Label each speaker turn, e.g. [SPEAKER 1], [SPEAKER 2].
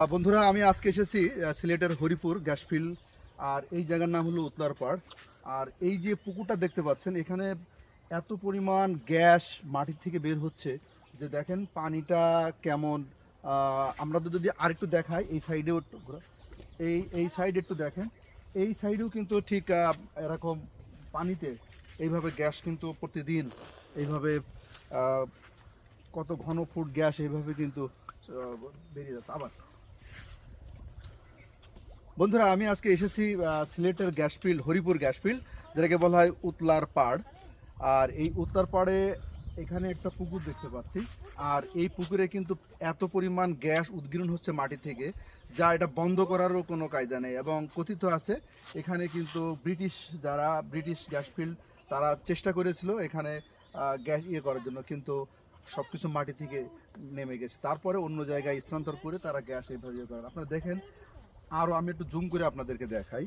[SPEAKER 1] বন্ধুরা, আমি আজকে এসেছি সিলেটের হরিপুর গ্যাস ফিল্ড, আর এই জায়গার নাম হলো উতলারপাড় আর এই যে পুকুরটা দেখতে পাচ্ছেন, এখানে এত পরিমাণ গ্যাস মাটির থেকে বের হচ্ছে যে দেখেন পানিটা কেমন। আমরা তো যদি আরেকটু দেখাই, এই সাইডেও এই এই সাইডে একটু দেখেন। এই সাইডেও কিন্তু ঠিক এরকম পানিতে এইভাবে গ্যাস কিন্তু প্রতিদিন এইভাবে কত ঘন ফুট গ্যাস এইভাবে কিন্তু বেরিয়ে যাচ্ছে। আবার বন্ধুরা, আমি আজকে এসেছি সিলেটের gas field, Haripur gas field, যেটাকে বলা হয় উতলার পাড়। আর এই উতলার পাড়ে এখানে একটা পুকুর দেখতে পাচ্ছি। আর এই পুকুরে কিন্তু এত পরিমাণ গ্যাস উদ্গীরণ হচ্ছে মাটি থেকে, যা এটা বন্ধ করারও কোনো কায়দা নেই। এবং কথিত আছে, এখানে কিন্তু ব্রিটিশ যারা, ব্রিটিশ গ্যাস ফিল্ড, তারা চেষ্টা করেছিল এখানে গ্যাস ইয়ে করার জন্য, কিন্তু সব কিছু মাটি থেকে নেমে গেছে। তারপরে অন্য জায়গায় স্থানান্তর করে তারা গ্যাস এইভাবে ইয়ে করে আপনারা দেখেন আরও আমি একটু জুম করে আপনাদেরকে দেখাই।